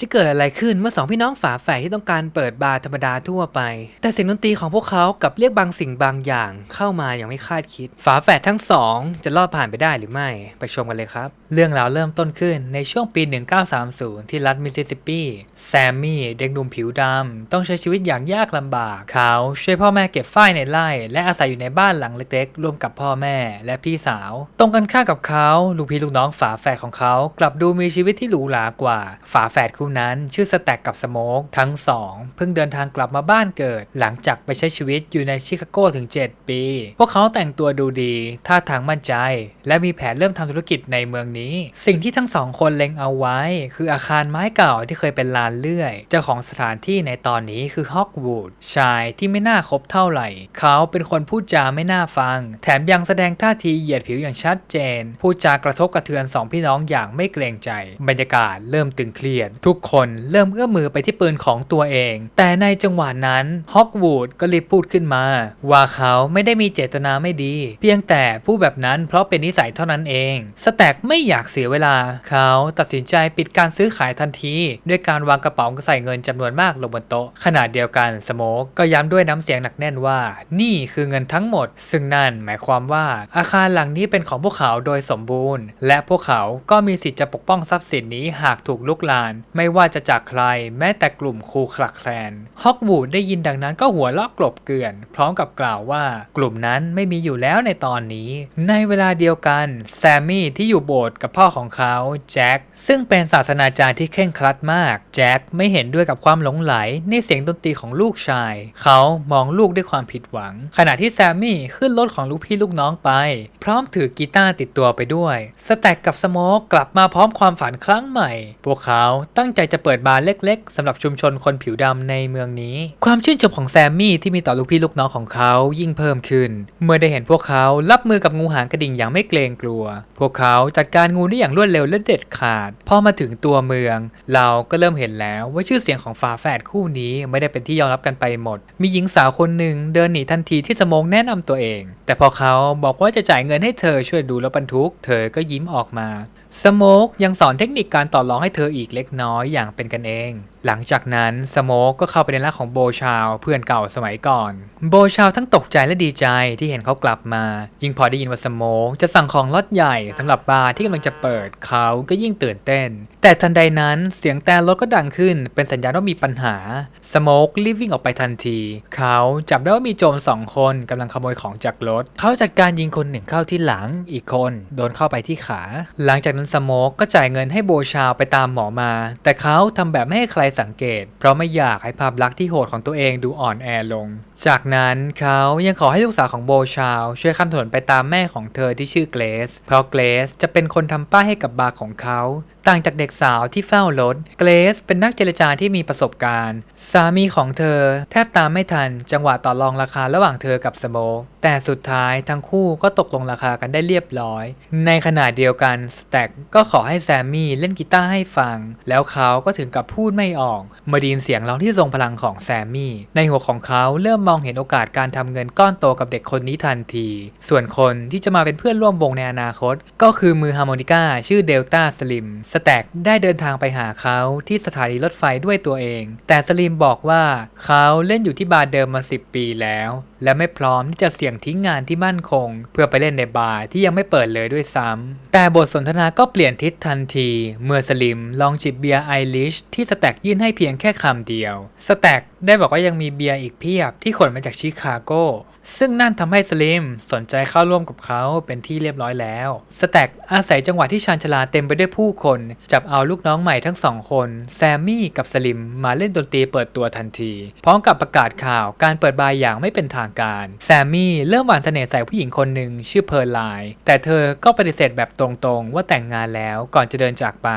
จะเกิดอะไรขึ้นเมื่อสองพี่น้องฝาแฝดที่ต้องการเปิดบาร์ธรรมดาทั่วไป แต่เสียงดนตรีของพวกเขากับเรียกบางสิ่งบางอย่างเข้ามาอย่างไม่คาดคิด ฝาแฝดทั้งสองจะรอดผ่านไปได้หรือไม่ ไปชมกันเลยครับ เรื่องราวเริ่มต้นขึ้นในช่วงปี 1930 ที่รัฐมิสซิสซิปปีแซมมี่เด็กหนุ่มผิวดำต้องใช้ชีวิตอย่างยากลำบากเขาช่วยพ่อแม่เก็บฝ้ายในไร่ และอาศัยอยู่ในบ้านหลังเล็กๆ ร่วมกับพ่อแม่และพี่สาว ตรงกันข้ามกับเขาลูกพี่ลูกน้องฝาแฝดของเขา กลับดูมีชีวิตที่หรูหรากว่าฝาแฝดคู่นั้น ชื่อสแต็กกับสโมกทั้งสองเพิ่งเดินทางกลับมาบ้านเกิด หลังจากไปใช้ชีวิตอยู่ในชิคาโกถึง 7 ปี พวกเขาแต่งตัวดูดีท่าทางมั่นใจ และมีแผนเริ่มทำธุรกิจในเมืองนี้ สิ่งที่ทั้งสองคนเล็งเอาไว้ คืออาคารไม้เก่าที่เคยเป็นลานเลื่อย เจ้าของสถานที่ในตอนนี้คือฮอกวูดชายที่ไม่น่าคบเท่าไหร่ เขาเป็นคนพูดจาไม่น่าฟัง แถมยังแสดงท่าทีเหยียดผิวอย่างชัดเจน พูดจากระทบกระเทือนสองพี่น้องอย่างไม่เกรงใจ บรรยากาศเริ่มตึงเครียด ทุกคนเริ่มเอื้อมมือไปที่ปืนของตัวเอง แต่ในจังหวะนั้นฮอกวูดก็รีบพูดขึ้นมา ว่าเขาไม่ได้มีเจตนาไม่ดี เพียงแต่พูดแบบนั้นเพราะเป็นนิสัยเท่านั้นเอง สแต็กไม่อยากเสียเวลา เขาตัดสินใจปิดการซื้อขายทันที ด้วยการวางกระเป๋าใส่เงินจำนวนมากลงบนโต๊ะขณะเดียวกันสโมกก็ย้ำด้วยน้ำเสียงหนักแน่นว่า นี่คือเงินทั้งหมด ซึ่งนั่นหมายความว่าอาคารหลังนี้เป็นของพวกเขาโดยสมบูรณ์ และพวกเขาก็มีสิทธิ์จะปกป้องทรัพย์สินนี้หากถูกลุกลาน ไม่ว่าจะจากใครแม้แต่กลุ่มครูคลักแคลน ฮอกวูดได้ยินดังนั้นก็หัวเราะกลบเกลื่อน พร้อมกับกล่าวว่ากลุ่มนั้นไม่มีอยู่แล้วในตอนนี้ ในเวลาเดียวกันแซมมี่ที่อยู่โบสถ์กับพ่อของเขาแจ็คซึ่งเป็นศาสนาจารย์ที่เคร่งครัดมากแจ็คไม่เห็นด้วยกับความหลงไหลในเสียงดนตรีของลูกชาย เขามองลูกด้วยความผิดหวัง ขณะที่แซมมี่ขึ้นรถของลูกพี่ลูกน้องไป พร้อมถือกีตาร์ติดตัวไปด้วย สแต็กกับสโมกกลับมาพร้อมความฝันครั้งใหม่ พวกเขาตั้งใจจะเปิดบาร์เล็กๆสำหรับชุมชนคนผิวดำในเมืองนี้ ความชื่นชมของแซมมี่ที่มีต่อลูกพี่ลูกน้องของเขายิ่งเพิ่มขึ้น เมื่อได้เห็นพวกเขารับมือกับงูหางกระดิ่งอย่างไม่เกรงกลัว พวกเขาจัดการงูได้อย่างรวดเร็วและเด็ดขาด พอมาถึงตัวเมือง เราก็เริ่มเห็นแล้วว่าชื่อเสียงของฝาแฝดคู่นี้ไม่ได้เป็นที่ยอมรับกันไปหมด มีหญิงสาวคนหนึ่งเดินหนีทันทีที่สโมงแนะนำตัวเอง แต่พอเขาบอกว่าจะจ่ายเงินให้เธอช่วยดูรถบรรทุก เธอก็ยิ้มออกมา สโมกยังสอนเทคนิคการต่อรองให้เธออีกเล็กน้อยอย่างเป็นกันเองหลังจากนั้นสโมกก็เข้าไปในร้านของโบชาวเพื่อนเก่าสมัยก่อน โบชาวทั้งตกใจและดีใจที่เห็นเขากลับมา ยิ่งพอได้ยินว่าสโมกจะสั่งของล็อตใหญ่สำหรับบาร์ที่กำลังจะเปิดเขาก็ยิ่งตื่นเต้น แต่ทันใดนั้นเสียงแต่รถก็ดังขึ้น เป็นสัญญาณว่ามีปัญหาสโมกรีบวิ่งออกไปทันที เขาจับได้ว่ามีโจรสองคนกำลังขโมยของจากรถ เขาจัดการยิงคนหนึ่งเข้าที่หลังอีกคนโดนเข้าไปที่ขา หลังจากนั้นสโมกก็จ่ายเงินให้โบชาวไปตามหมอมา แต่เขาทำแบบไม่ให้ใครสังเกต เพราะไม่อยากให้ภาพลักษณ์ที่โหดของตัวเองดูอ่อนแอลง จากนั้นเขายังขอให้ลูกสาวของโบชาว ช่วยข้ามถนนไปตามแม่ของเธอที่ชื่อเกรซเพราะเกรซจะเป็นคนทำป้ายให้กับบาร์ของเขา ต่างจากเด็กสาวที่เฝ้ารถ เกรซเป็นนักเจรจาที่มีประสบการณ์ สามีของเธอแทบตามไม่ทัน จังหวะต่อรองราคาระหว่างเธอกับสโมแต่สุดท้ายทั้งคู่ก็ตกลงราคากันได้เรียบร้อย ในขณะเดียวกันสแต็กก็ขอให้แซมมี่เล่นกีตาร์ให้ฟัง แล้วเขาก็ถึงกับพูดไม่ออกมื่อไดยินเสียงร้องที่ทรงพลังของแซมมี่ในหัวของเขาเริ่มมองเห็นโอกาสการทำเงินก้อนโตกับเด็กคนนี้ทันที ส่วนคนที่จะมาเป็นเพื่อนร่วมวงในอนาคต ก็คือมือฮาร์โมนิกาชื่อเดลต้าสลิมสแต็กได้เดินทางไปหาเขาที่สถานีรถไฟด้วยตัวเอง แต่สลิมบอกว่าเขาเล่นอยู่ที่บาร์เดิมมา 10 ปีแล้ว และไม่พร้อมที่จะเสี่ยงทิ้งงานที่มั่นคง เพื่อไปเล่นในบาร์ที่ยังไม่เปิดเลยด้วยซ้ำ แต่บทสนทนาก็เปลี่ยนทิศทันที เมื่อสลิมลองจิบเบียร์ไอริชที่สแต็กยื่นให้เพียงแค่คำเดียว สแต็กได้บอกว่ายังมีเบียร์อีกเพียบที่ขนมาจากชิคาโก ซึ่งนั่นทำให้สลิมสนใจเข้าร่วมกับเขาเป็นที่เรียบร้อยแล้ว สแต็กอาศัยจังหวะที่ชานชาลาเต็มไปด้วยผู้คน จับเอาลูกน้องใหม่ทั้งสองคน แซมมี่กับสลิมมาเล่นดนตรีเปิดตัวทันที พร้อมกับประกาศข่าวการเปิดบาร์อย่างไม่เป็นทางการ แซมมี่เริ่มหวานเสน่ห์ใส่ผู้หญิงคนหนึ่งชื่อเพอร์ไลแต่เธอก็ปฏิเสธแบบตรงๆ ว่าแต่งงานแล้วก่อนจะเดินจากไป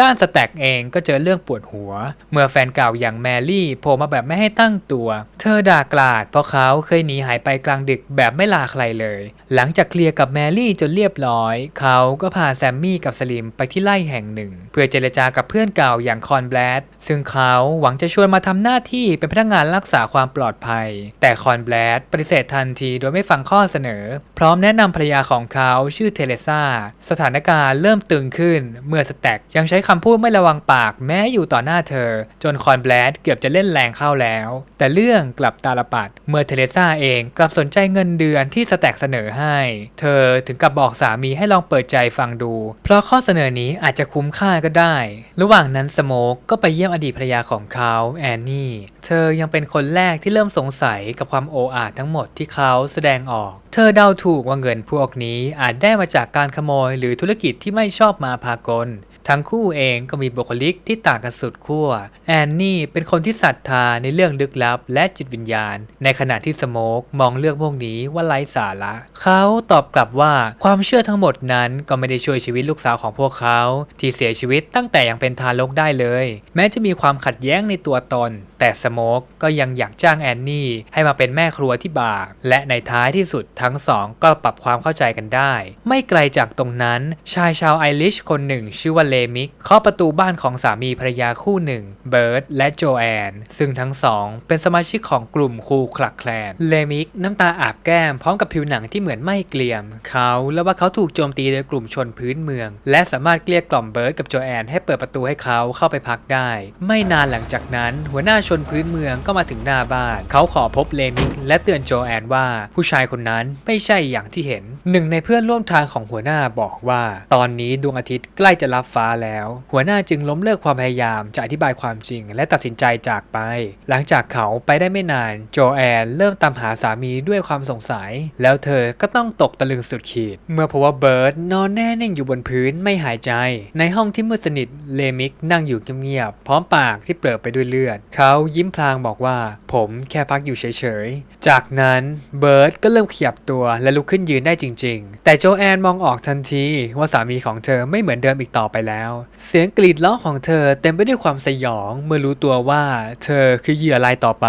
ด้านสแต็กเองก็เจอเรื่องปวดหัว เมื่อแฟนเก่าอย่างแมรี่โผล่มาแบบไม่ให้ตั้งตัว เธอด่ากลาด เพราะเขาเคยหนีหายไปกลางดึกแบบไม่ลาใครเลย หลังจากเคลียร์กับแมรี่จนเรียบร้อย เขาก็พาแซมมี่กับสลิมไปที่ไร่แห่งหนึ่ง เพื่อเจรจากับเพื่อนเก่าอย่างคอนแบลดซึ่งเขาหวังจะชวนมาทำหน้าที่เป็นพนักงานรักษาความปลอดภัย แต่คอนแบลดปฏิเสธทันทีโดยไม่ฟังข้อเสนอ พร้อมแนะนำภรรยาของเขาชื่อเทเลซาสถานการณ์เริ่มตึงขึ้น เมื่อสแต็กยังใช้คำพูดไม่ระวังปากแม้อยู่ต่อหน้าเธอ จนคอนแบลดเกือบจะเล่นแรงเข้าแล้ว แต่เรื่องกลับตาลปัด เมื่อเทเรซาเองกลับสนใจเงินเดือนที่สแต็กเสนอให้ เธอถึงกับบอกสามีให้ลองเปิดใจฟังดู เพราะข้อเสนอนี้อาจจะคุ้มค่าก็ได้ ระหว่างนั้นสโมกก็ไปเยี่ยมอดีตภรรยาของเขาแอนนี่ เธอยังเป็นคนแรกที่เริ่มสงสัยกับความโออาทั้งหมดที่เขาแสดงออก เธอเดาถูกว่าเงินพวกนี้อาจได้มาจากการขโมยหรือธุรกิจที่ไม่ชอบมาพากล ทั้งคู่เองก็มีบุคลิกที่ต่างกันสุดขั้ว แอนนี่เป็นคนที่ศรัทธาในเรื่องลึกลับและจิตวิญญาณ ในขณะที่สโมกมองเรื่องพวกนี้ว่าไร้สาระ เขาตอบกลับว่าความเชื่อทั้งหมดนั้นก็ไม่ได้ช่วยชีวิตลูกสาวของพวกเขา ที่เสียชีวิตตั้งแต่ยังเป็นทารกได้เลย แม้จะมีความขัดแย้งในตัวตน แต่สโมกก็ยังอยากจ้างแอนนี่ให้มาเป็นแม่ครัวที่บาร์และในท้ายที่สุดทั้งสองก็ปรับความเข้าใจกันได้ ไม่ไกลจากตรงนั้นชายชาวไอริชคนหนึ่งชื่อว่าเลมิกเคาะประตูบ้านของสามีภรรยาคู่หนึ่ง เบิร์ดและโจแอน ซึ่งทั้งสอง เป็นสมาชิกของกลุ่มคูคลักแคลน เลมิกน้ำตาอาบแก้มพร้อมกับผิวหนังที่เหมือนไม่เกลียม เขาและว่าเขาถูกโจมตีโดยกลุ่มชนพื้นเมือง และสามารถเกลี้ยกล่อมเบิร์ดกับโจแอน ให้เปิดประตูให้เขาเข้าไปพักได้ ไม่นานหลังจากนั้น หัวหน้าชนพื้นเมืองก็มาถึงหน้าบ้าน เขาขอพบเลมิกและเตือนโจแอนว่าผู้ชายคนนั้นไม่ใช่อย่างที่เห็น หนึ่งในเพื่อนร่วมทางของหัวหน้าบอกว่า ตอนนี้ดวงอาทิตย์ใกล้จะรับฟ้าแล้ว หัวหน้าจึงล้มเลิกความพยายามจะอธิบายความจริง และตัดสินใจจากไป หลังจากเขาไปได้ไม่นาน โจแอนเริ่มตามหาสามีด้วยความสงสัย แล้วเธอก็ต้องตกตะลึงสุดขีด เมื่อพบว่าเบิร์ดนอนแน่นิ่งอยู่บนพื้นไม่หายใจ ในห้องที่มืดสนิทเลมิกนั่งอยู่เงียบๆพร้อมปากที่เปลือกไปด้วยเลือด เขายิ้มพลางบอกว่า ผมแค่พักอยู่เฉยๆ จากนั้นเบิร์ดก็เริ่มขยับตัวและลุกขึ้นยืนได้จริง ๆ แต่โจแอนมองออกทันทีว่าสามีของเธอไม่เหมือนเดิมอีกต่อไปแล้วเสียงกรีดร้องของเธอเต็มไปด้วยความสยองเมื่อรู้ตัวว่า เธอคือเหยื่อรายต่อไป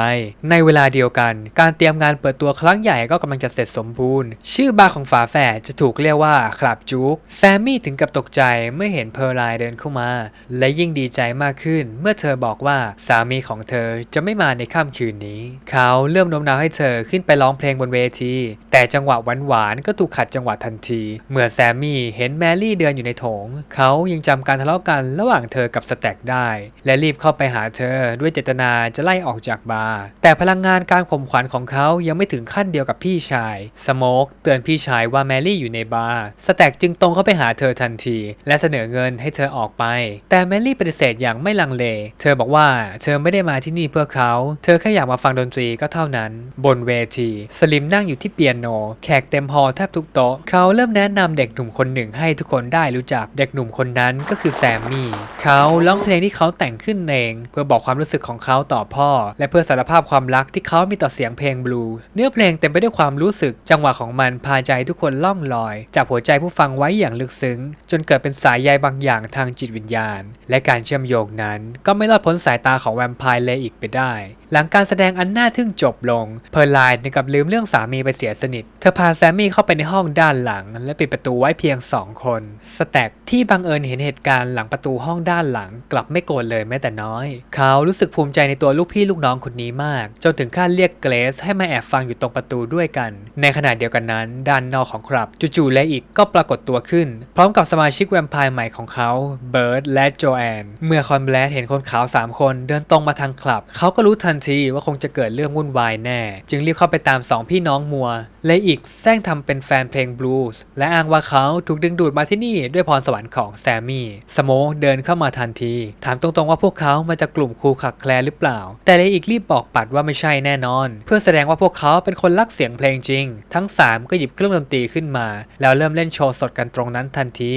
ในเวลาเดียวกัน การเตรียมงานเปิดตัวครั้งใหญ่ก็กำลังจะเสร็จสมบูรณ์ ชื่อบาร์ของฝาแฝดจะถูกเรียกว่าคลับจุกแซมมี่ถึงกับตกใจเมื่อเห็นเพอร์ไลน์เดินเข้ามา และยิ่งดีใจมากขึ้น เมื่อเธอบอกว่าสามีของเธอจะไม่มาในค่ำคืนนี้ เขาเริ่มโน้มน้าวให้เธอขึ้นไปร้องเพลงบนเวที แต่จังหวะหวานๆก็ถูกขัดจังหวะทันที เมื่อแซมมี่เห็นแมรี่เดินอยู่ในโถง เขายังจำการทะเลาะกันระหว่างเธอกับสแต็กได้ และรีบเข้าไปหาเธอด้วยเจตนาจะไล่ออกจากบาร์แต่พลังงานการข่มขวัญของเขายังไม่ถึงขั้นเดียวกับพี่ชายสโมกเตือนพี่ชายว่าแมรี่อยู่ในบาร์สแต็กจึงตรงเข้าไปหาเธอทันที และเสนอเงินให้เธอออกไป แต่แมรี่ปฏิเสธอย่างไม่ลังเล เธอบอกว่าเธอไม่ได้มาที่นี่เพื่อเขา เธอแค่อยากมาฟังดนตรีก็เท่านั้น บนเวทีสลิมนั่งอยู่ที่เปียโน แขกเต็มฮอลล์แทบทุกโต๊ะ เขาเริ่มแนะนำเด็กหนุ่มคนหนึ่งให้ทุกคนได้รู้จัก เด็กหนุ่มคนนั้นก็คือแซมมี่เขาร้องเพลงที่เขาแต่งขึ้นเอง เพื่อบอกความรู้สึกของเขาต่อพ่อ และเพื่อสารภาพความรักที่เขามีต่อเสียงเพลงบลูเนื้อเพลงเต็มไปด้วยความรู้สึก จังหวะของมันพาใจทุกคนล่องลอยจับหัวใจผู้ฟังไว้อย่างลึกซึ้ง จนเกิดเป็นสายใยบางอย่างทางจิตวิญญาณ และการเชื่อมโยงนั้น ก็ไม่รอดพ้นสายตาของแวมไพร์เลยอีกไปได้ หลังการแสดงอันน่าทึ่งจบลง เพอร์ไลน์กับลืมเรื่องสามีไปเสียสนิท เธอพาแซมมี่เข้าไปในห้องด้านหลัง และปิดประตูไว้เพียงสองคน สแต็กที่บังเอิญเห็นเหตุการณ์หลังประตูห้องด้านหลัง กลับไม่โกรธเลยแม้แต่น้อย เขารู้สึกภูมิใจในตัวลูกพี่ลูกน้องคนนี้มาก จนถึงขั้นเรียกเกรซให้มาแอบฟังอยู่ตรงประตูด้วยกัน ในขณะเดียวกันนั้น ด้านนอกของคลับจู่ๆและอีกก็ปรากฏตัวขึ้น พร้อมกับสมาชิกแวมไพร์ใหม่ของเขาเบิร์ดและโจแอนเมื่อคอนแบลดเห็นคนขาวสามคนเดินตรงมาทางคลับ เขาก็รู้ทันทีว่าคงจะเกิดเรื่องวุ่นวายแน่ จึงรีบเข้าไปตามสองพี่น้องมัว และอีกแซงทำเป็นแฟนเพลงบลูส์และอ้างว่าเขาถูกดึงดูดมาที่นี่ด้วยพรสวรรค์ของแซมมี่ สโมเดินเข้ามาทันที ถามตรงๆว่าพวกเขามาจากกลุ่มครูขักแคลหรือเปล่า แต่เลยอีกรีบบอกปัดว่าไม่ใช่แน่นอน เพื่อแสดงว่าพวกเขาเป็นคนรักเสียงเพลงจริง ทั้ง 3 ก็หยิบเครื่องดนตรีขึ้นมา แล้วเริ่มเล่นโชว์สดกันตรงนั้นทันที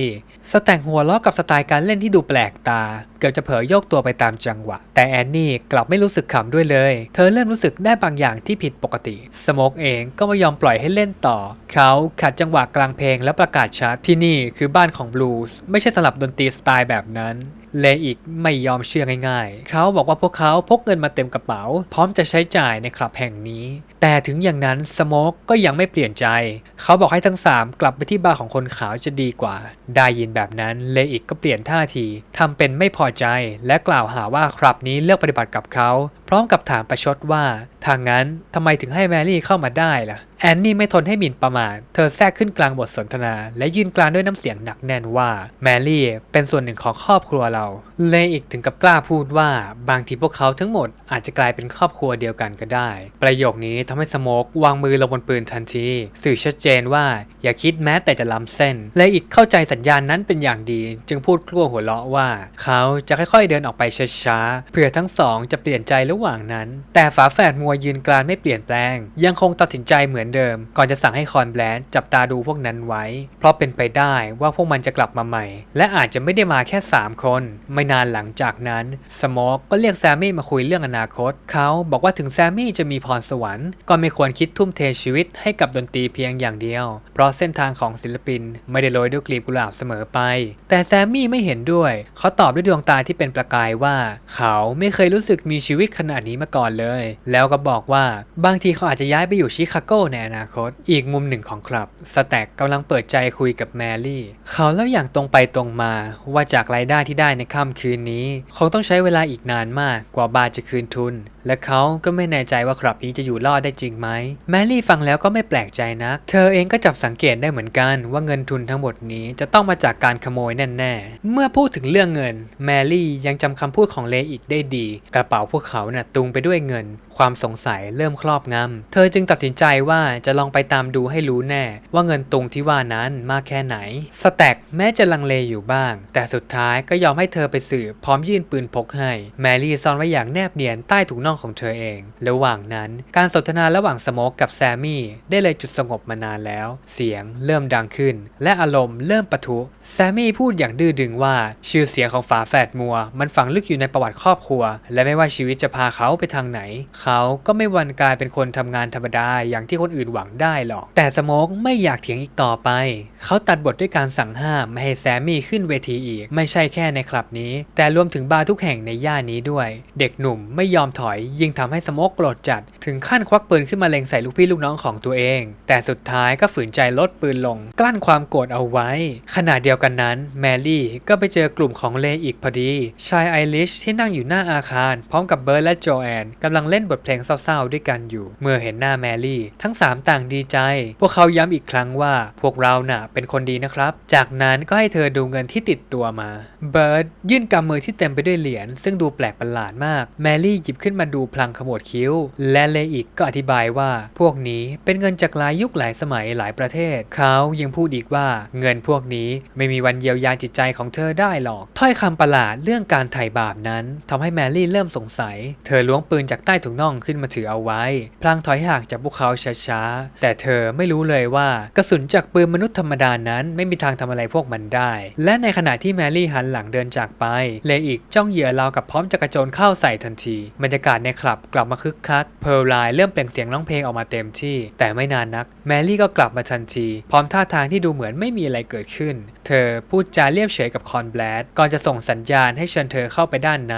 สแต็กหัวล้อกับสไตล์การเล่นที่ดูแปลกตา เกือบจะเผลอโยกตัวไปตามจังหวะ แต่แอนนี่กลับไม่รู้สึกขำด้วยเลย เธอเริ่มรู้สึกได้บางอย่างที่ผิดปกติ สโมกเองก็ไม่ยอมปล่อยให้เล่นต่อ เขาขัดจังหวะกลางเพลงแล้วประกาศชัดที่นี่คือบ้านของบลูส์ไม่ใช่สลับดนตรีสไตล์แบบนั้น เลอีกไม่ยอมเชื่อง่ายๆ เขาบอกว่าพวกเขาพกเงินมาเต็มกระเป๋า พร้อมจะใช้จ่ายในคลับแห่งนี้ แต่ถึงอย่างนั้นสโมกก็ยังไม่เปลี่ยนใจ เขาบอกให้ทั้ง 3 กลับไปที่บาร์ของคนขาวจะดีกว่า ได้ยินแบบนั้นเลอีกก็เปลี่ยนท่าทีทำเป็นไม่พอใจและกล่าวหาว่าคลับนี้เลือกปฏิบัติกับเขา พร้อมกับถามประชดว่าทางนั้นทำไมถึงให้แมรี่เข้ามาได้ล่ะ แอนนี่ไม่ทนให้หมิ่นประมาทเธอแทรกขึ้นกลางบทสนทนา และยืนกลางด้วยน้ำเสียงหนักแน่นว่าแมรี่เป็นส่วนหนึ่งของครอบครัวเรา เลอีกถึงกับกล้าพูดว่าบางทีพวกเขาทั้งหมดอาจจะกลายเป็นครอบครัวเดียวกันก็ได้ ประโยคนี้ทำให้สโมกวางมือลงบนปืนทันที สื่อชัดเจนว่าอย่าคิดแม้แต่จะล้ำเส้นเลอีกเข้าใจสัญญาณนั้นเป็นอย่างดี จึงพูดกลัวหัวเราะว่า เขาจะค่อยๆเดินออกไปช้าๆเพื่อทั้งสองจะเปลี่ยนใจระหว่างนั้น แต่ฝาแฝดมัวยืนกลานไม่เปลี่ยนแปลง ยังคงตัดสินใจเหมือนเดิม ก่อนจะสั่งให้คอนแบลนจับตาดูพวกนั้นไว้ เพราะเป็นไปได้ว่าพวกมันจะกลับมาใหม่ และอาจจะไม่ได้มาแค่ 3 คน ไม่นานหลังจากนั้นสโมกก็เรียกแซมมี่มาคุยเรื่องอนาคต เขาบอกว่าถึงแซมมี่จะมีพรสวรรค์ ก็ไม่ควรคิดทุ่มเทชีวิตให้กับดนตรีเพียงอย่างเดียว เพราะเส้นทางของศิลปินไม่ได้โรยด้วยกลีบกุหลาบเสมอไป แต่แซมมี่ไม่เห็นด้วย เขาตอบด้วยดวงตาที่เป็นประกายว่า เขาไม่เคยรู้สึกมีชีวิตขนาดนี้มาก่อนเลย แล้วก็บอกว่าบางทีเขาอาจจะย้ายไปอยู่ชิคาโกในอนาคต อีกมุมหนึ่งของคลับ สแต็กกำลังเปิดใจคุยกับแมรี่ เขาเล่าอย่างตรงไปตรงมาว่าจากรายได้ที่ได้ในค่ำคืนนี้ คงต้องใช้เวลาอีกนานมากกว่าบาร์จะคืนทุนและเขาก็ไม่แน่ใจว่าคลับนี้จะอยู่รอดได้จริงไหม แมรี่ฟังแล้วก็ไม่แปลกใจนักเธอเองก็จับสังเกตได้เหมือนกัน ว่าเงินทุนทั้งหมดนี้จะต้องมาจากการขโมยแน่ๆ เมื่อพูดถึงเรื่องเงิน แมรี่ยังจำคำพูดของเลอีกได้ดี กระเป๋าพวกเขาน่ะตุงไปด้วยเงิน ความสงสัยเริ่มครอบงำเธอจึงตัดสินใจว่าจะลองไปตามดูให้รู้แน่ ว่าเงินตุงที่ว่านั้นมากแค่ไหน สแต็กแม้จะลังเลอยู่บ้าง แต่สุดท้ายก็ยอมให้เธอไปสืบพร้อมยื่นปืนพกให้ แมรี่ซ่อนไว้อย่างแนบเนียนใต้ถุงนองของเธอเอง ระหว่างนั้น การสนทนาระหว่างสโมกกับแซมมี่ ได้เลยจุดสงบมานานแล้ว เสียงเริ่มดังขึ้น และอารมณ์เริ่มปะทุ แซมมี่พูดอย่างดื้อดึงว่า ชื่อเสียงของฝาแฝดมัว มันฝังลึกอยู่ในประวัติครอบครัว และไม่ว่าชีวิตจะพาเขาไปทางไหน เขาก็ไม่วันกลายเป็นคนทำงานธรรมดาอย่างที่คนอื่นหวังได้หรอก แต่สโมกไม่อยากเถียงอีกต่อไป เขาตัดบทด้วยการสั่งห้ามไม่ให้แซมมี่ขึ้นเวทีอีก ไม่ใช่แค่ในคลับนี้ แต่รวมถึงบาร์ทุกแห่งในย่านนี้ด้วย เด็กหนุ่มไม่ยอมถอยยิ่งทำให้สโมกโกรธจัด ถึงขั้นควักปืนขึ้นมาเล็งใส่ลูกพี่ลูกน้องของตัวเอง แต่สุดท้ายก็ฝืนใจลดปืนลง กลั้นความโกรธเอาไว้ ขณะเดียวกันนั้น แมรี่ก็ไปเจอกลุ่มของเลอีกพอดี ชายไอริชที่นั่งอยู่หน้าอาคาร พร้อมกับเบิร์ดและโจแอนกำลังเล่นบทเพลงเศร้าๆด้วยกันอยู่ เมื่อเห็นหน้าแมรี่ ทั้งสามต่างดีใจ พวกเขาย้ำอีกครั้งว่าพวกเราน่ะเป็นคนดีนะครับ จากนั้นก็ให้เธอดูเงินที่ติดตัวมา เบิร์ดยื่นกำมือที่เต็มไปด้วยเหรียญซึ่งดูแปลกประหลาดมาก แมรี่หยิบขึ้นมาดูพลางขมวดคิ้ว และเลอีกก็อธิบายว่า พวกนี้เป็นเงินจากหลายยุคหลายสมัยหลายประเทศ เขายังพูดอีกว่าเงินพวกนี้ไม่มีวันเยียวยาจิตใจของเธอได้หรอก ถ้อยคำประหลาดเรื่องการไถ่บาปนั้นทำให้แมรี่เริ่มสงสัย เธอล้วงปืนจากใต้ถุงน่องขึ้นมาถือเอาไว้ พลางถอยห่างจากพวกเขาช้าๆ แต่เธอไม่รู้เลยว่ากระสุนจากปืนมนุษย์ธรรมดานั้น ไม่มีทางทำอะไรพวกมันได้ และในขณะที่แมรี่หันหลังเดินจากไป เลอีกจ้องเหยื่อราวกับพร้อมจะกระโจนเข้าใส่ทันทีบรรยากาศในคลับกลับมาคึกคัก เพร์ลไลน์เริ่มเปล่งเสียงร้องเพลงออกมาเต็มที่ แต่ไม่นานนัก แมรี่ก็กลับมาทันที พร้อมท่าทางที่ดูเหมือนไม่มีอะไรเกิดขึ้น เธอพูดจาเรียบเฉยกับคอนแบลดก่อนจะส่งสัญญาณให้เชิญเธอเข้าไปด้านใน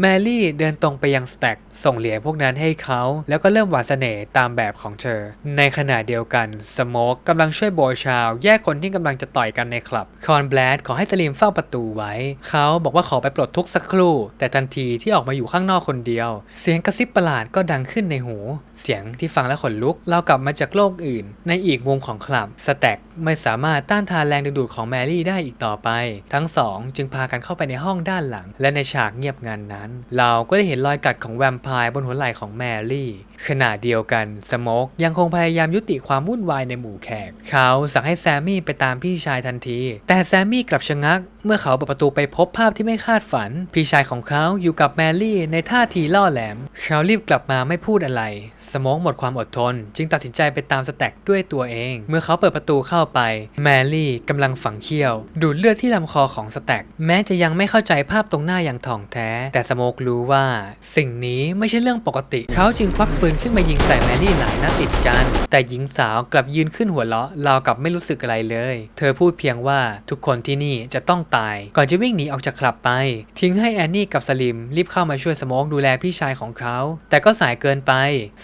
แมรี่เดินตรงไปยังสแต็กส่งเหรียญพวกนั้นให้เขา แล้วก็เริ่มหวานเสน่ห์ตามแบบของเธอ ในขณะเดียวกันสโมกกำลังช่วยโบชาว แยกคนที่กำลังจะต่อยกันในคลับ คอนแบลดขอให้สลีมเฝ้าประตูไว้ เขาบอกว่าขอไปปลดทุกสักครู่ แต่ทันทีที่ออกมาอยู่ข้างนอกคนเดียว เสียงกระซิบประหลาดก็ดังขึ้นในหู เสียงที่ฟังแล้วขนลุก เรากลับมาจากโลกอื่น ในอีกมุมของคลับสแต็กไม่สามารถต้านทานแรงดึงดูดของแมรี่ได้อีกต่อไป ทั้งสองจึงพากันเข้าไปในห้องด้านหลัง และในฉากเงียบงันนั้น เราก็ได้เห็นรอยกัดของแวมพายบนหัวไหล่ของแมรี่ ขณะเดียวกันสโมกยังคงพยายามยุติความวุ่นวายในหมู่แขก เขาสั่งให้แซมมี่ไปตามพี่ชายทันที แต่แซมมี่กลับชะงัก เมื่อเขาเปิดประตูไปพบภาพที่ไม่คาดฝัน พี่ชายของเขาอยู่กับแมรี่ในท่าทีล่อแหลม เขารีบกลับมาไม่พูดอะไรสโมกหมดความอดทน จึงตัดสินใจไปตามสแต็กด้วยตัวเอง เมื่อเขาเปิดประตูเข้าไป แมรี่กำลังฝังเขี้ยว ดูดเลือดที่ลำคอของสแต็กแม้จะยังไม่เข้าใจภาพตรงหน้าอย่างถ่องแท้ แต่สโมกรู้ว่า สิ่งนี้ไม่ใช่เรื่องปกติ เขาจึงควักปืนขึ้นมายิงใส่แมรี่หลายนัดติดกัน แต่หญิงสาวกลับยืนขึ้นหัวเราะราวกับไม่รู้สึกอะไรเลย เธอพูดเพียงว่าทุกคนที่นี่จะต้องตาย ก่อนจะวิ่งหนีออกจากคลับไป ทิ้งให้แอนนี่กับสลิมรีบเข้ามาช่วยสโมกดูแลพี่ชายของเขา แต่ก็สายเกินไป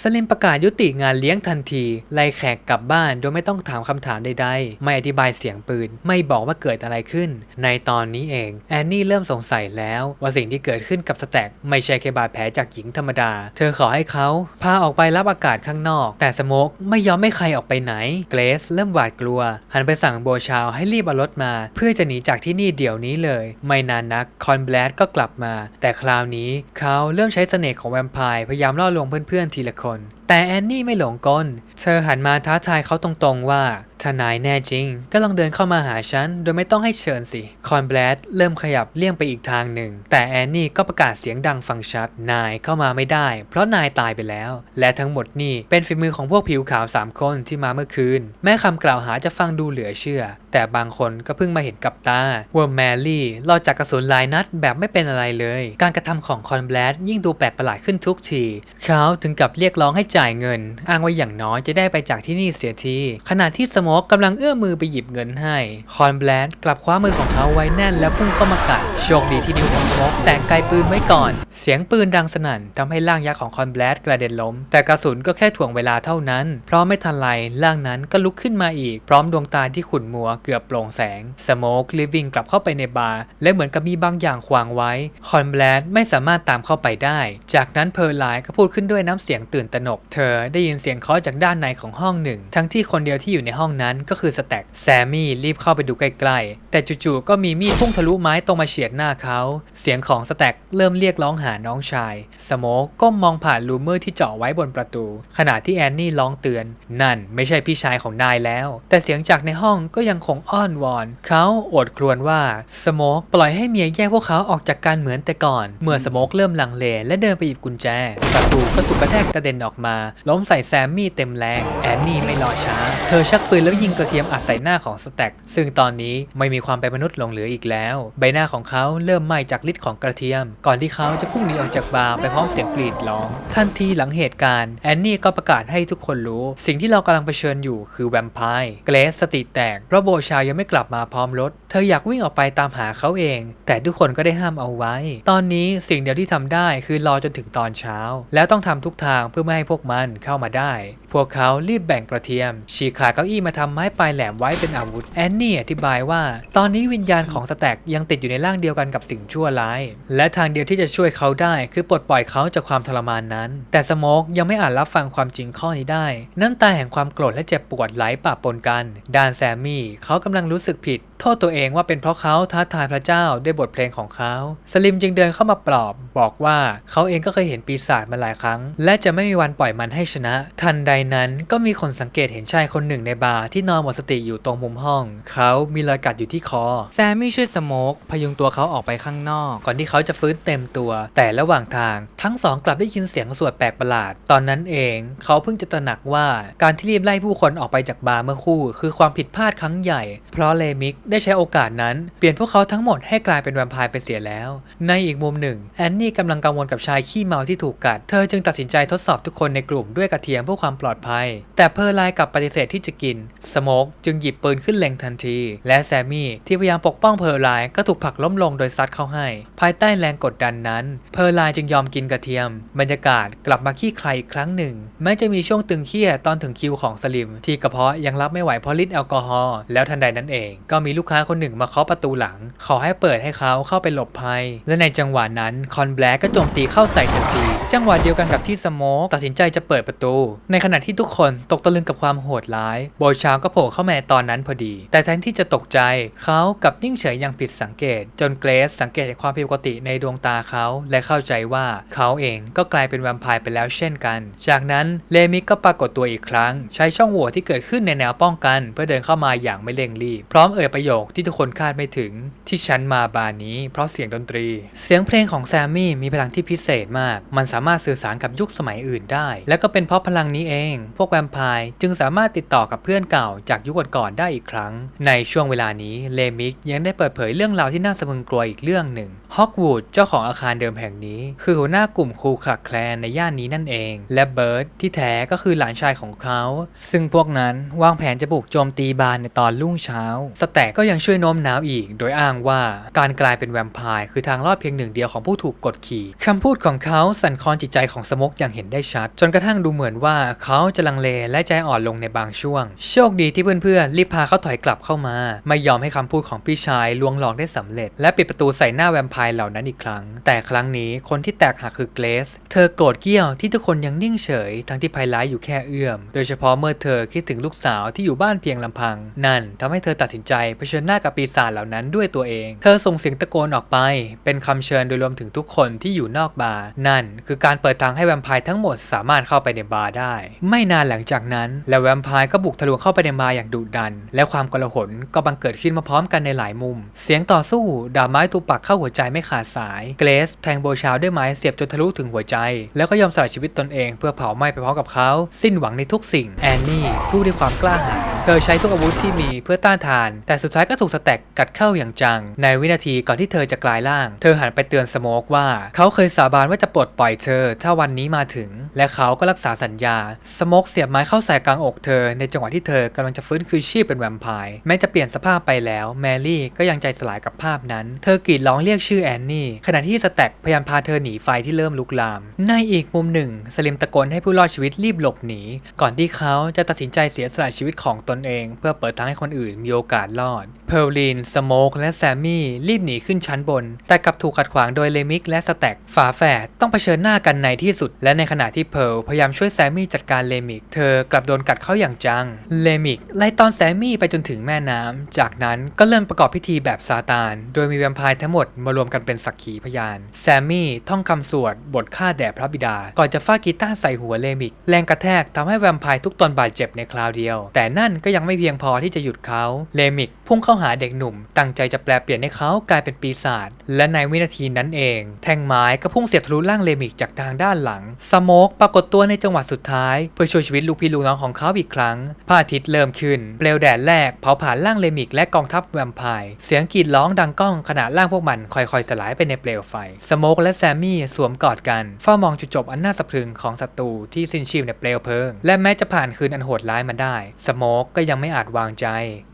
สลิมประกาศยุติงานเลี้ยงทันที ไล่แขกกลับบ้านโดยไม่ต้องถามคำถามใดๆ ไม่อธิบายเสียงปืน ไม่บอกว่าเกิดอะไรขึ้น ในตอนนี้เอง แอนนี่เริ่มสงสัยแล้ว ว่าสิ่งที่เกิดขึ้นกับสแต็กไม่ใช่แค่บาดแผลจากหญิงธรรมดา เธอขอให้เขาพาออกไปรับอากาศข้างนอก แต่สโมกไม่ยอมให้ใครออกไปไหน เกรซเริ่มหวาดกลัว หันไปสั่งโบชาวให้รีบเอารถมา เพื่อจะหนีจากที่นี่เดี๋ยวนี้เลย ไม่นานนักคอนแบลดก็กลับมา แต่คราวนี้เขาเริ่มใช้เสน่ห์ของแวมไพร์พยายามล่อลวงเพื่อนๆทีละคน แต่แอนนี่ไม่หลงกล เธอหันมาท้าทายเขาตรงๆว่าถ้านายแน่จริง ก็ลองเดินเข้ามาหาฉัน โดยไม่ต้องให้เชิญสิ คอนแบลดเริ่มขยับเลี่ยงไปอีกทางหนึ่ง แต่แอนนี่ก็ประกาศเสียงดังฟังชัด นายเข้ามาไม่ได้ เพราะนายตายไปแล้ว และทั้งหมดนี่เป็นฝีมือของพวกผิวขาว 3 คนที่มาเมื่อคืน แม้คำกล่าวหาจะฟังดูเหลือเชื่อ แต่บางคนก็เพิ่งมาเห็นกับตา ว่าแมรี่รอดจากกระสุนหลายนัดแบบไม่เป็นอะไรเลย การกระทำของคอนแบลดยิ่งดูแปลกประหลาดขึ้นทุกทีเขาถึงกับเรียกร้องให้จ่ายเงิน อ้างว่าอย่างน้อยจะได้ไปจากที่นี่เสียทีขณะที่สโมกกำลังเอื้อมมือไปหยิบเงินให้คอนแบลดกลับคว้ามือของเขาไว้แน่นแล้วพุ่งเข้ามากัดโชคดีที่นิ้วของสโมกแตะไกลปืนไว้ก่อน เสียงปืนดังสนั่นทำให้ร่างยักษ์ของคอนแบลดกระเด็นล้ม แต่กระสุนก็แค่ถ่วงเวลาเท่านั้น เพราะไม่ทันไรร่างนั้นก็ลุกขึ้นมาอีก พร้อมดวงตาที่ขุ่นมัวเกือบโปร่งแสงสโมกรีบวิ่งกลับเข้าไปในบาร์และเหมือนกับมีบางอย่างขวางไว้คอนแบลดไม่สามารถตามเข้าไปได้ จากนั้นเพอร์ไลน์ก็พูดขึ้นด้วยน้ำเสียงตื่นตระหนกเธอได้ยินเสียงเคาะจากด้านในของห้องหนึ่ง ทั้งที่คนเดียวที่อยู่ในห้องนั้นก็คือสแต็กแซมมี่รีบเข้าไปดูใกล้ๆ แต่จู่ๆก็มีมีดพุ่งทะลุไม้ตรงมาเฉียดหน้าเขา เสียงของสแต็กเริ่มเรียกร้องหาน้องชาย สโมกก้มมองผ่านลูเมอร์ที่เจาะไว้บนประตู ขณะที่แอนนี่ร้องเตือน นั่นไม่ใช่พี่ชายของนายแล้ว แต่เสียงจากในห้องก็ยังคงอ้อนวอน เขาโอดครวญว่าสโมกปล่อยให้เมียแยกพวกเขาออกจากกันเหมือนแต่ก่อน เมื่อสโมกเริ่มลังเลและเดินไปหยิบกุญแจ ประตูก็ถูกกระแทกกระเด็นออกมาล้มใส่แซมมี่เต็มแรง แอนนี่ไม่รอช้า เธอชักปืนแล้วยิงกระเทียมอัดใส่หน้าของสแต็กซึ่งตอนนี้ไม่มีความเป็นมนุษย์หลงเหลืออีกแล้ว ใบหน้าของเขาเริ่มไหม้จากฤทธิ์ของกระเทียม ก่อนที่เขาจะพุ่งหนีออกจากบาร์ไปพร้อมเสียงกรีดร้อง ทันทีหลังเหตุการณ์แอนนี่ก็ประกาศให้ทุกคนรู้ สิ่งที่เรากำลังเผชิญอยู่คือแวมไพร์เกรซสติแตกเพราะโบชายังไม่กลับมาพร้อมรถ เธออยากวิ่งออกไปตามหาเขาเอง แต่ทุกคนก็ได้ห้ามเอาไว้ ตอนนี้สิ่งเดียวที่ทำได้คือรอจนถึงตอนเช้า แล้วต้องทำทุกทางเพื่อไม่ให้พวกมันเข้ามาได้ พวกเขารีบแบ่งกระเทียม ฉีกขาเก้าอี้มาทำไม้ปลายแหลมไว้เป็นอาวุธ แอนนี่อธิบายว่า ตอนนี้วิญญาณของสแต็กยังติดอยู่ในร่างเดียวกันกับสิ่งชั่วร้าย และทางเดียวที่จะช่วยเขาได้ คือปลดปล่อยเขาจากความทรมานนั้น แต่สโมกยังไม่อาจรับฟังความจริงข้อนี้ได้ น้ำตาแห่งความโกรธและเจ็บปวดไหลปะปนกัน ด้านแซมมี่เขากำลังรู้สึกผิด โทษตัวเองว่าเป็นเพราะเขาท้าทายพระเจ้าด้วยบทเพลงของเขา สลิมจึงเดินเข้ามาปลอบ บอกว่าเขาเองก็เคยเห็นปีศาจมาหลายครั้ง และจะไม่มีวันปล่อยมันให้ชนะ ทันใดนั้นก็มีคนสังเกตเห็นชายคนหนึ่งในบาร์ที่นอนหมดสติอยู่ตรงมุมห้อง เขามีรอยกัดอยู่ที่คอ แซมมี่ช่วยสโมกพยุงตัวเขาออกไปข้างนอก ก่อนที่เขาจะฟื้นเต็มตัว แต่ระหว่างทาง ทั้งสองกลับได้ยินเสียงสวดแปลกประหลาด ตอนนั้นเอง เขาเพิ่งจะตระหนักว่าการที่รีบไล่ผู้คนออกไปจากบาร์เมื่อคู่ คือความผิดพลาดครั้งใหญ่ เพราะเลมิกได้ใช้โอกาสนั้นเปลี่ยนพวกเขาทั้งหมดให้กลายเป็นแวมไพร์ไปเสียแล้ว ในอีกมุมหนึ่ง แอนนี่กำลังกังวลกับชายขี้เมาที่ถูกกัด เธอจึงตัดสินใจทดสอบทุกคนในกลุ่มด้วยกระเทียมเพื่อความปลอดภัย แต่เพอร์ไลน์กลับปฏิเสธที่จะกิน สโมกจึงหยิบปืนขึ้นเล็งทันที และแซมมี่ที่พยายามปกป้องเพอร์ไลน์ก็ถูกผลักล้มลงโดยซัดเข้าให้ ภายใต้แรงกดดันนั้น เพอร์ไลน์จึงยอมกินกระเทียม บรรยากาศกลับมาขี้ใครอีกครั้งหนึ่ง แม้จะมีช่วงตึงเครียดตอนถึงคิวของสลิม ที่กระเพาะยังรับไม่ไหวเพราะฤทธิ์แอลกอฮอล์แล้วทันใดนั้นเองก็มีลูกค้าคนหนึ่งมาเคาะประตูหลัง ขอให้เปิดให้เขาเข้าไปหลบภัย และในจังหวะนั้นคอนแบล็กก็โจมตีเข้าใส่ทันที จังหวะเดียวกันกับที่สโมกตัดสินใจจะเปิดประตู ในขณะที่ทุกคนตกตะลึงกับความโหดร้าย โบชาวก็โผล่เข้ามาในตอนนั้นพอดี แต่แทนที่จะตกใจเขากับนิ่งเฉยอย่างผิดสังเกต จนเกรซสังเกตเห็นความผิดปกติในดวงตาเขาและเข้าใจว่าเขาเองก็กลายเป็นแวมไพร์ไปแล้วเช่นกัน จากนั้นเลมิกก็ปรากฏตัวอีกครั้ง ใช้ช่องโหว่ที่เกิดขึ้นในแนวป้องกัน เพื่อเดินเข้ามาอย่างไม่เร่งรีบ พร้อมเอ่ยประโยคที่ทุกคนคาดไม่ถึง ที่ฉันมาบาร์นี้ เพราะเสียงดนตรี เสียงเพลงของแซมมี่มีพลังที่พิเศษมาก มันสามารถสื่อสารกับยุคสมัยอื่นได้และก็เป็นเพราะพลังนี้เอง พวกแวมไพร์จึงสามารถติดต่อกับเพื่อนเก่าจากยุคก่อนๆได้อีกครั้ง ในช่วงเวลานี้เลมิกยังได้เปิดเผยเรื่องราวที่น่าสะพรึงกลัวอีกเรื่องหนึ่งฮอกวูดเจ้าของอาคารเดิมแห่งนี้ คือหัวหน้ากลุ่มครูขลักแคลนในย่านนี้นั่นเอง และเบิร์ดที่แท้ก็คือหลานชายของเขา ซึ่งพวกนั้นวางแผนจะบุกโจมตีบาร์ในตอนรุ่งเช้า สแต็กก็ยังช่วยโน้มน้าวอีก โดยอ้างว่าการกลายเป็นแวมไพร์คือทางรอดเพียงหนึ่งเดียวของผู้ถูกกดขี่คำพูดของเขาสั่นคลอนจิตใจของสมกอย่างเห็นได้ชัดจนกระทั่งดูเหมือนว่าเขาจะลังเลและใจอ่อนลงในบางช่วง โชคดีที่เพื่อนๆรีบพาเขาถอยกลับเข้ามา ไม่ยอมให้คำพูดของพี่ชายลวงหลอกได้สำเร็จ และปิดประตูใส่หน้าแวมไพร์เหล่านั้นอีกครั้ง แต่ครั้งนี้คนที่แตกหักคือเกรซเธอโกรธเกี้ยวที่ทุกคนยังนิ่งเฉย ทั้งที่ภัยร้ายอยู่แค่เอื้อม โดยเฉพาะเมื่อเธอคิดถึงลูกสาวที่อยู่บ้านเพียงลำพัง นั่นทำให้เธอตัดสินใจเผชิญหน้ากับปีศาจเหล่านั้นด้วยตัวเอง เธอส่งเสียงตะโกนออกไป เป็นคำเชิญโดยรวมถึงทุกคนที่อยู่นอกบาร์นั่น คือการเปิดทางให้แวมไพร์ทั้งหมดสามารถเข้าไปในบาร์ได้ ไม่นานหลังจากนั้นแล้วแวมไพร์ก็บุกทะลวงเข้าไปในบาร์อย่างดุดัน และความกลาหลก็บังเกิดขึ้นมาพร้อมกันในหลายมุม เสียงต่อสู้ดาบไม้ถูปักเข้าหัวใจไม่ขาดสาย เกรซแทงโบชาวด้วยไม้เสียบจนทะลุถึงหัวใจ แล้วก็ยอมสละชีวิตตนเองเพื่อเผาไหม้ไปพร้อมกับเขา สิ้นหวังในทุกสิ่งแอนนี่สู้ด้วยความกล้าหาญเธอใช้ทุกอาวุธที่มีเพื่อต้านทาน แต่สุดท้ายก็ถูกสแต็กกัดเข้าอย่างจัง ในวินาทีก่อนที่เธอจะกลายร่าง เธอหันไปเตือนสโมกว่า เขาเคยสาบานว่าจะปลดปล่อยเธอ ถ้าวันนี้มาถึง และเขาาก็รักษาสัญญา สโมกเสียบไม้เข้าใส่กลางอกเธอ ในจังหวะที่เธอกำลังจะฟื้นคืนชีพเป็นแวมไพร์แม้จะเปลี่ยนสภาพไปแล้ว แมรี่ก็ยังใจสลายกับภาพนั้น เธอกรีดร้องเรียกชื่อแอนนี่ ขณะที่สแต็กพยายามพาเธอหนีไฟที่เริ่มลุกลาม ในอีกมุมหนึ่ง สลิมตะโกนให้ผู้รอดชีวิตรีบหลบหนี ก่อนที่เขาจะตัดสินใจเสียสละชีวิตของตนเอง เพื่อเปิดทางให้คนอื่นมีโอกาสรอด เพร์ลิน สโมกและแซมมี่รีบหนีขึ้นชั้นบน แต่กลับถูกขัดขวางโดยเลมิกและสแต็กฝาแฝดต้องเผชิญหน้ากันในที่สุด และในขณะที่เพลพยายามช่วยแซมมี่จัดการเลมิก เธอกลับโดนกัดเข้าอย่างจัง เลมิกไล่ตอนแซมมี่ไปจนถึงแม่น้ำจากนั้นก็เริ่มประกอบพิธีแบบซาตาน โดยมีแวมไพร์ทั้งหมดมารวมกันเป็นสักขีพยาน แซมมี่ท่องคำสวดบทฆ่าแด่พระบิดา ก่อนจะฟาดกีตาร์ใส่หัวเลมิก แรงกระแทกทำให้แวมไพร์ทุกตนบาดเจ็บในคราวเดียว แต่นั่นก็ยังไม่เพียงพอที่จะหยุดเขา เลมิก พุ่งเข้าหาเด็กหนุ่ม ตั้งใจจะแปลเปลี่ยนให้เขากลายเป็นปีศาจและในวินาทีนั้นเอง แท่งไม้ก็พุ่งเสียบทะลุร่างเลมิกจากทางด้านหลังสโมกปรากฏตัวในจังหวะสุดท้าย เพื่อช่วยชีวิตลูกพี่ลูกน้องของเขาอีกครั้งพระอาทิตย์เริ่มขึ้นเปลวแดดแรกเผาผ่านร่างเลมิกและกองทัพแวมไพร์เสียงกรีดร้องดังก้องขณะร่างพวกมันค่อยๆสลายไปในเปลวไฟสโมกและแซมมี่สวมกอดกันเฝ้ามองจุดจบอันน่าสะพรึงของศัตรูที่สิ้นชีพในเปลวเพลิง และแม้จะผ่านคืนอันโหดร้ายมาได้สโมกก็ยังไม่อาจวางใจ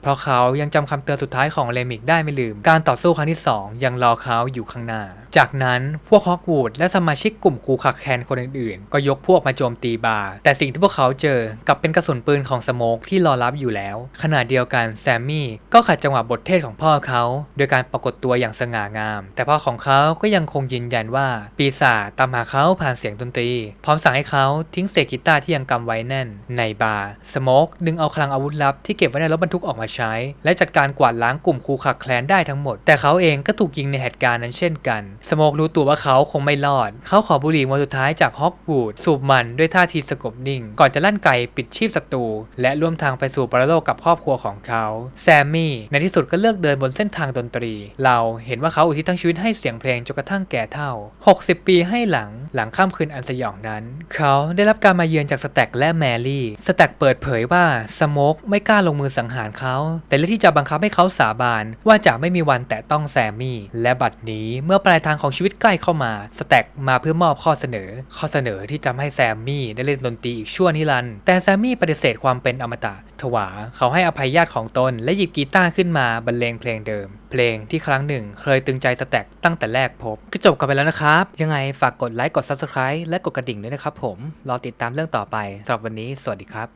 เพราะเขายังจำคำเตือนสุดท้ายของเลมิกได้ไม่ลืม การต่อสู้ครั้งที่สองยังรอเขาอยู่ข้างหน้า จากนั้นพวกฮอกวูดและสมาชิกกลุ่มคูขักแคนคนอื่นๆ ก็ยกพวกมาโจมตีบาร์แต่สิ่งที่พวกเขาเจอกลับเป็นกระสุนปืนของสโมกที่รอรับอยู่แล้ว ขณะเดียวกันแซมมี่ก็ขัดจังหวะบทเทศของพ่อเขา โดยการปรากฏตัวอย่างสง่างาม แต่พ่อของเขาก็ยังคงยืนยันว่า ปีศาจตามหาเขาผ่านเสียงดนตรี พร้อมสั่งให้เขาทิ้งเศษกีตาร์ที่ยังกำไว้แน่น ในบาร์สโมกดึงเอาคลังอาวุธลับที่เก็บไว้ในรถบรรทุกออกมาใช้ และจัดการกวาดล้างกลุ่มคูขักแคลนได้ทั้งหมด แต่เขาเองก็ถูกยิงในเหตุการณ์นั้นเช่นกัน สโมกรู้ตัวว่าเขาคงไม่รอด เขาขอบุหรี่มวนสุดท้ายจากฮอกวูดสูบมันด้วยท่าทีสงบนิ่ง ก่อนจะลั่นไกปิดชีพศัตรูและร่วมทางไปสู่ปรโลกกับครอบครัวของเขาแซมมี่ในที่สุดก็เลือกเดินบนเส้นทางดนตรี เราเห็นว่าเขาอุทิศทั้งชีวิตให้เสียงเพลงจนกระทั่งแก่เฒ่า 60 ปีให้หลังหลังค่ำคืนอันสยองนั้น เขาได้รับการมาเยือนจากสแต็กและแมรี่สแต็กเปิดเผยว่าสโมกไม่กล้าลงมือสังหารเขา แต่เลือกที่จะบังคับให้เขาสาบานว่าจะไม่มีวันแตะต้องแซมมี่ และบัดนี้เมื่อปลายทางของชีวิตใกล้เข้ามา สแต็กมาเพื่อมอบข้อเสนอ ข้อเสนอที่จะให้แซมมี่ได้เล่นดนตรีอีกชั่วนิรันดร์แต่แซมมี่ปฏิเสธความเป็นอมตะถวาเขาให้อภัยญาติของตนและหยิบกีตาร์ขึ้นมาบรรเลงเพลงเดิม เพลงที่ครั้งหนึ่ง เคยตึงใจสแต็กตั้งแต่แรกพบ ก็จบกันไปแล้วนะครับ ยังไงฝากกดไลค์กด Subscribe และกดกระดิ่งด้วยนะครับผม รอติดตามเรื่องต่อไปสำหรับวันนี้ สวัสดีครับ